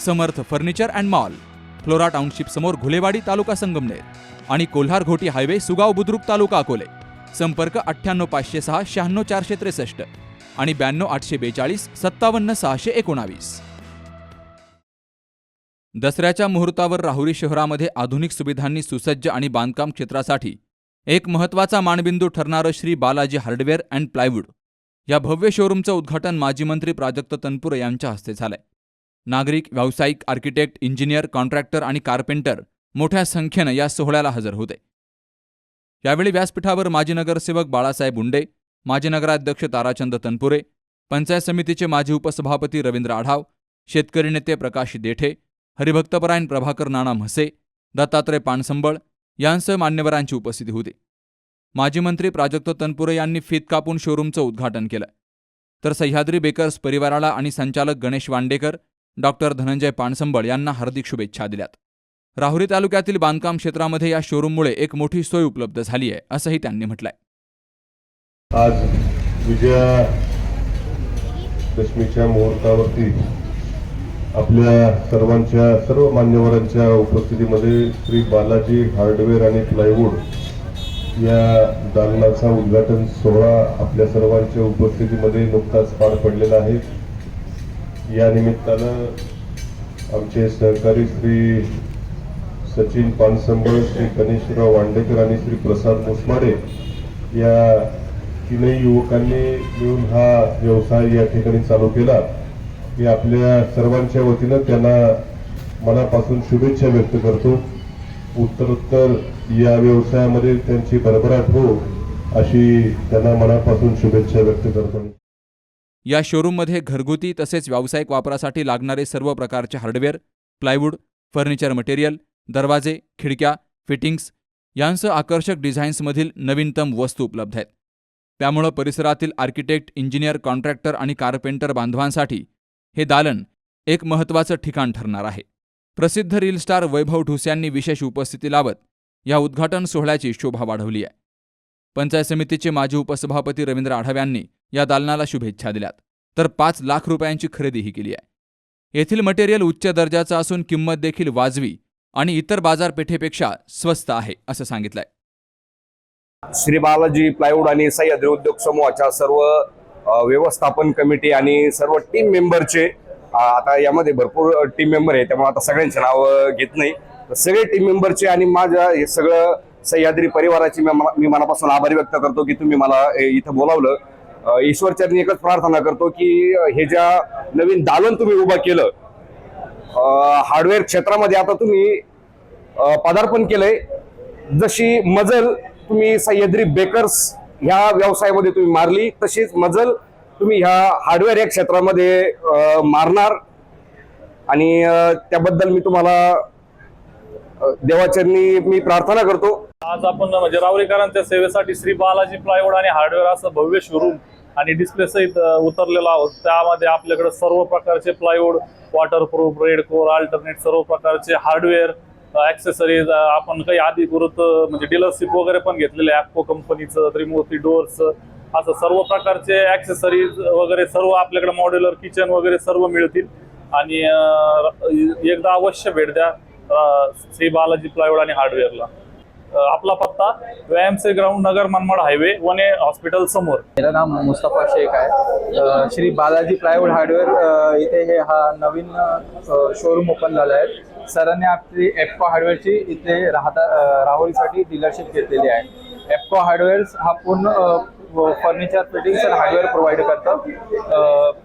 Samarth furniture and mall Flora township समोर घुलेवाडी तालुका संगमनेर आणि कोल्हार घोटी हायवे सुगाव बुद्रुक तालुका अकोले. संपर्क अठ्ठ्याण्णव पाचशे सहा शहाण्णव चारशे त्रेसष्ट आणि ब्याण्णव आठशे बेचाळीस सत्तावन्न सहाशे एकोणावीस. दसऱ्याच्या मुहूर्तावर राहुरी शहरामध्ये आधुनिक सुविधांनी सुसज्ज आणि बांधकाम क्षेत्रासाठी एक महत्त्वाचा मानबिंदू ठरणारं Shri Balaji hardware and plywood. या भव्य शोरूमचं उद्घाटन माजी मंत्री प्राजक्त तनपुरे यांच्या हस्ते झालंय. नागरिक व्यावसायिक आर्किटेक्ट इंजिनियर कॉन्ट्रॅक्टर आणि कार्पेंटर मोठ्या संख्येनं या सोहळ्याला हजर होते. यावेळी व्यासपीठावर माजी नगरसेवक बाळासाहेब उंडे माजी नगराध्यक्ष ताराचंद तनपुरे पंचायत समितीचे माजी उपसभापती रवींद्र आढाव शेतकरी नेते प्रकाश देठे हरिभक्तपरायण प्रभाकर नाना म्हसे दत्तात्रय पानसंबळ यांसह मान्यवरांची उपस्थिती होती. माजी मंत्री प्राजक्त तनपुरे यांनी फीत कापून शोरूमचं उद्घाटन केलं. तर सह्याद्री बेकर्स परिवाराला आणि संचालक गणेश वांडेकर डॉक्टर धनंजय पानसंबळ यांना हार्दिक शुभेच्छा दिल्यात. राहुरी तालुक्यातील बांधकाम क्षेत्रामध्ये या शोरूममुळे एक मोठी सोय उपलब्ध झाली आहे असंही त्यांनी म्हटलंय. आज विजया दशमीच्या मुहूर्तावरती आपल्या सर्वांच्या सर्व मान्यवरांच्या उपस्थितीमध्ये श्री बालाजी हार्डवेअर आणि प्लायवूड या दालनाचा उद्घाटन सोहळा आपल्या सर्वांच्या उपस्थितीमध्ये नुकताच पार पडलेला आहे. या निमित्तानं आमचे सहकारी श्री सचिन पानसंबळ श्री गणेशराव वांडेकर आणि श्री प्रसाद मुसमाडे या तीनही युवकांनी मिळून हा व्यवसाय या ठिकाणी चालू केला. मी आपल्या सर्वांच्या वतीनं त्यांना मनापासून शुभेच्छा व्यक्त करतो. उत्तरोत्तर या व्यवसायामध्ये त्यांची भरभराट हो अशी त्यांना मनापासून शुभेच्छा व्यक्त करतो. या शोरूममध्ये घरगुती तसेच व्यावसायिक वापरासाठी लागणारे सर्व प्रकारचे हार्डवेअर प्लायवूड फर्निचर मटेरियल दरवाजे खिडक्या फिटिंग्स यांसह आकर्षक डिझाईन्समधील नवीनतम वस्तू उपलब्ध आहेत. त्यामुळं परिसरातील आर्किटेक्ट इंजिनियर कॉन्ट्रॅक्टर आणि कारपेंटर बांधवांसाठी हे दालन एक महत्त्वाचं ठिकाण ठरणार आहे. प्रसिद्ध रील स्टार वैभव ढुस यांनी विशेष उपस्थिती लावत या उद्घाटन सोहळ्याची शोभा वाढवली आहे. पंचायत समितीचे माजी उपसभापती रवींद्र आढाव यांनी या दालनाला शुभेच्छा दिल्यात. तर पाच लाख रुपयांची खरेदीही केली आहे. येथील मटेरियल उच्च दर्जाचं असून किंमत देखील वाजवी आणि इतर बाजारपेठेपेक्षा स्वस्त आहे असं सांगितलंय. श्री बालाजी प्लायवूड आणि सह्याद्री उद्योग समूहाच्या सर्व व्यवस्थापन कमिटी आणि सर्व टीम मेंबरचे आता यामध्ये भरपूर टीम मेंबर आहे त्यामुळे आता सगळ्यांचे नाव घेत नाही. तर सगळे टीम मेंबरचे आणि माझ्या हे सगळं सह्याद्री परिवाराची मी मनापासून आभार व्यक्त करतो की तुम्ही मला इथं बोलावलं. ईश्वरचरणी एकच प्रार्थना करतो की हे ज्या नवीन दालन तुम्ही उभं केलं हार्डवेअर क्षेत्रामध्ये आता तुम्ही पदार्पण केलंय. जशी मजल तुम्ही सह्याद्री बेकर्स ह्या व्यवसायामध्ये तुम्ही मारली तशीच मजल तुम्ही ह्या हार्डवेअर या क्षेत्रामध्ये मारणार. आणि त्याबद्दल मी तुम्हाला देवाचरणी मी प्रार्थना करतो. आज आपण म्हणजे रावरेकरांच्या सेवेसाठी श्री बालाजी प्लायवूड आणि हार्डवेअर असं भव्य शोरूम आणि डिस्प्ले सहित उतरलेलो आहोत. त्यामध्ये आपल्याकडे सर्व प्रकारचे plywood waterproof red core alternate सर्व प्रकारचे हार्डवेअर ऍक्सेसरीज आपण काही अधिकृत म्हणजे डीलरशिप वगैरे पण घेतलेले ॲप्को कंपनीचं त्रिमूर्ती डोअर्स असं सर्व प्रकारचे ऍक्सेसरीज वगैरे सर्व आपल्याकडे मॉड्युलर किचन वगैरे सर्व मिळतील. आणि एकदा अवश्य भेट द्या श्री बालाजी प्लायवूड आणि हार्डवेअरला. आपला पत्ता व्यायामसे ग्राउंड नगर मनमाड हायवे वने हॉस्पिटल समोर. मेरा नाम मुस्तफा शेख आहे. श्री बालाजी प्लायवूड हार्डवेअर इथे हे हा नवीन शोरूम ओपन झाला आहे. सरांनी आपली एप्को हार्डवेअरची इथे राहता राहुलीसाठी राहुरीसाठी डीलरशिप घेतलेली आहे. एप्को हार्डवेअर्स हा पूर्ण फर्निचर फिटिंग्स आणि हार्डवेअर प्रोव्हाइड करतं.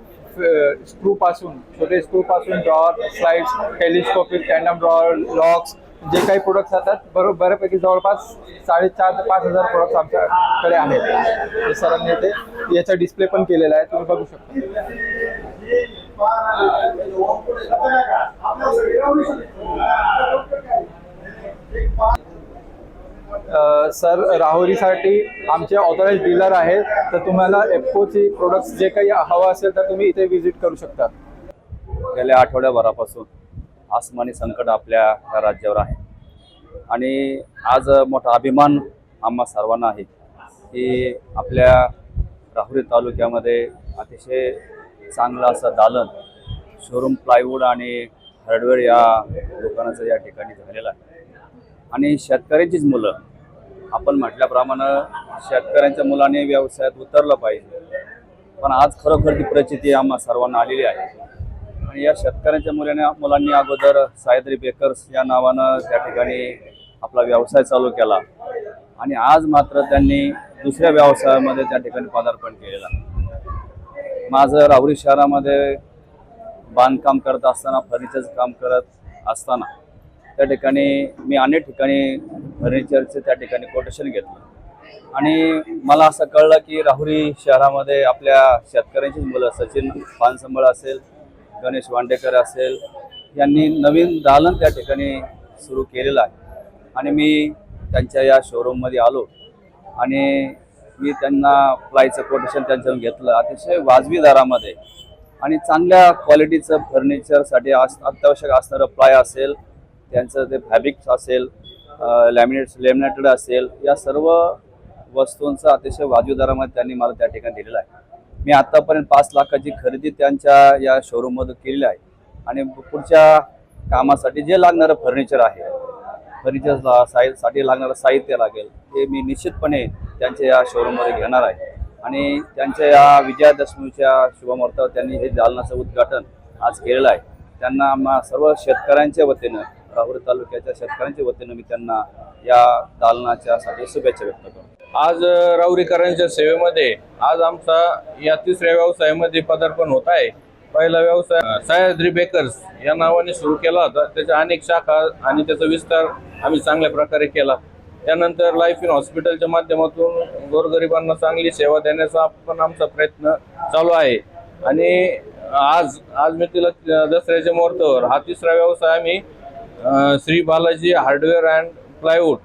स्क्रू पासून छोटे स्क्रू पासून drawer slides telescopic tandem drawer locks जे काही प्रोडक्ट्स असतात बरोबर बऱ्यापैकी जवळपास साडेचार ते पाच हजार प्रोडक्ट्स आमच्याकडे आहेत. सरांनी ते याचा डिस्प्ले पण केलेला आहे तुम्ही बघू शकता. सर राहुरीसाठी आमचे ऑथराईज डीलर आहेत. तर तुम्हाला एप्कोची प्रोडक्ट्स जे काही हवं असेल तर तुम्ही इथे व्हिजिट करू शकता. गेल्या आठवड्याभरापासून. आसमानी संकट आपल्या या राज्यावर आहे. आणि आज मोठा अभिमान आम्हा सर्वांना आहे की आपल्या राहुरी तालुक्यामध्ये अतिशय चांगलं असं दालन शोरूम प्लायवूड आणि हार्डवेअर या दुकानाचं या ठिकाणी झालेलं आहे. आणि शेतकऱ्यांचीच मुलं आपण म्हटल्याप्रमाणे शेतकऱ्यांच्या मुलाने व्यवसायात उतरलं पाहिजे. पण आज खरोखर ती प्रचिती आम्हा सर्वांना आलेली आहे. या शेतकऱ्यांच्या मुलाने मुलांनी अगोदर सायद्री बेकर्स या नावानं त्या ठिकाणी आपला व्यवसाय चालू केला. आणि आज मात्र त्यांनी दुसऱ्या व्यवसायामध्ये त्या ठिकाणी पदार्पण केलेलं माझं राहुरी शहरामध्ये बांधकाम करत असताना फर्निचरचं काम करत असताना त्या ठिकाणी मी अनेक ठिकाणी फर्निचरचे त्या ठिकाणी कोटेशन घेतलं. आणि मला असं कळलं की राहुरी शहरामध्ये आपल्या शेतकऱ्यांचीच मुलं सचिन पानसंबळ असेल गणेश वांडेकर असेल यांनी नवीन दालन त्या ठिकाणी सुरू केलेलं आहे. आणि मी त्यांच्या या शोरूममध्ये आलो आणि मी त्यांना प्लायचं कोटेशन त्यांच्याकडून घेतलं. अतिशय वाजवी दरामध्ये आणि चांगल्या क्वालिटीचं फर्निचरसाठी अस अत्यावश्यक असणारं प्लाय असेल त्यांचं ते फॅब्रिक्स असेल लॅमिनेट्स लॅमिनेटेड असेल या सर्व वस्तूंचा अतिशय वाजवी दरामध्ये त्यांनी मला त्या ठिकाणी दिलेलं आहे. मी आतापर्यंत पाच लाखाची खरेदी त्यांच्या या शोरूममधून केलेली आहे. आणि पुढच्या कामासाठी जे लागणारं फर्निचर आहे फर्निचरसाठी लागणारं साहित्य लागेल ते मी निश्चितपणे त्यांच्या या शोरूममध्ये घेणार आहे. आणि त्यांच्या या विजयादशमीच्या शुभमुहूर्तावर त्यांनी हे दालनाचं उद्घाटन आज केलेलं आहे. त्यांना आम्हा सर्व शेतकऱ्यांच्या वतीनं राहुरी तालुक्याच्या शेतकऱ्यांच्या वतीनं मी त्यांना या दालनाच्यासाठी शुभेच्छा व्यक्त करतो. आज राऊरीकरांच्या सेवेमध्ये आज आमचा या तिसऱ्या व्यवसायामध्ये पदार्पण होत आहे. पहिला व्यवसाय सह्याद्री बेकर्स या नावाने सुरू केला होता. त्याच्या अनेक शाखा आणि त्याचा विस्तार आम्ही चांगल्या प्रकारे केला. त्यानंतर लाईफ इन हॉस्पिटलच्या माध्यमातून गोरगरिबांना चांगली सेवा देण्याचा पण आमचा प्रयत्न चालू आहे. आणि आज आज मी तिला दसऱ्याच्या मुहूर्तावर हा तिसरा व्यवसाय आम्ही Shri Balaji hardware and plywood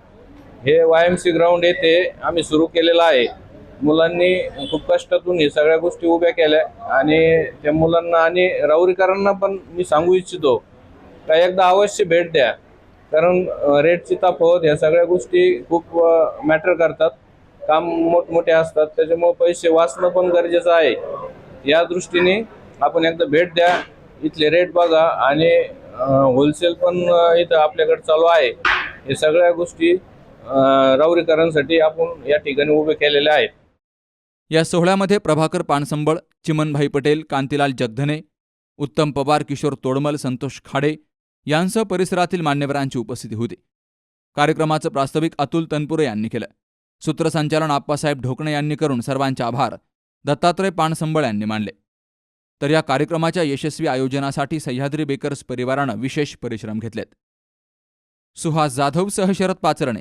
हे वाय एम सी ग्राउंड येथे आम्ही सुरू केलेलं आहे. मुलांनी खूप कष्टातून हे सगळ्या गोष्टी उभ्या केल्या आणि त्या मुलांना आणि राऊरीकरांना पण मी सांगू इच्छितो का एकदा अवश्य भेट द्या. कारण अ, रेटची तफावत ह्या सगळ्या गोष्टी खूप मॅटर करतात. काम मोठमोठे असतात. त्याच्यामुळे पैसे वाचणं पण गरजेचं आहे. या दृष्टीने आपण एकदा भेट द्या. इथले रेट बघा आणि होलसेल पण इथं आपल्याकडे चालू आहे. हे सगळ्या गोष्टी अ, आपण या ठिकाणी उभे केलेले आहेत. या सोहळ्यामध्ये प्रभाकर पानसंबळ चिमनभाई पटेल कांतीलाल जगधने उत्तम पवार किशोर तोडमल संतोष खाडे यांसह परिसरातील मान्यवरांची उपस्थिती होती. कार्यक्रमाचं प्रास्ताविक अतुल तनपुरे यांनी केलं. सूत्रसंचालन आप्पासाहेब ढोकणे यांनी करून सर्वांचे आभार दत्तात्रय पानसंबळ यांनी मानले. तर या कार्यक्रमाच्या यशस्वी आयोजनासाठी सह्याद्री बेकर्स परिवारानं विशेष परिश्रम घेतलेत. सुहास जाधवसह शरद पाचरणे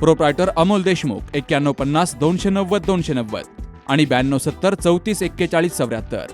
प्रोप्रायटर अमोल देशमुख एक्क्याण्णव पन्नास दोनशे नव्वद दोनशे नव्वद आणि ब्याण्णव सत्तर चौतीस एक्केचाळीस चौऱ्याहत्तर.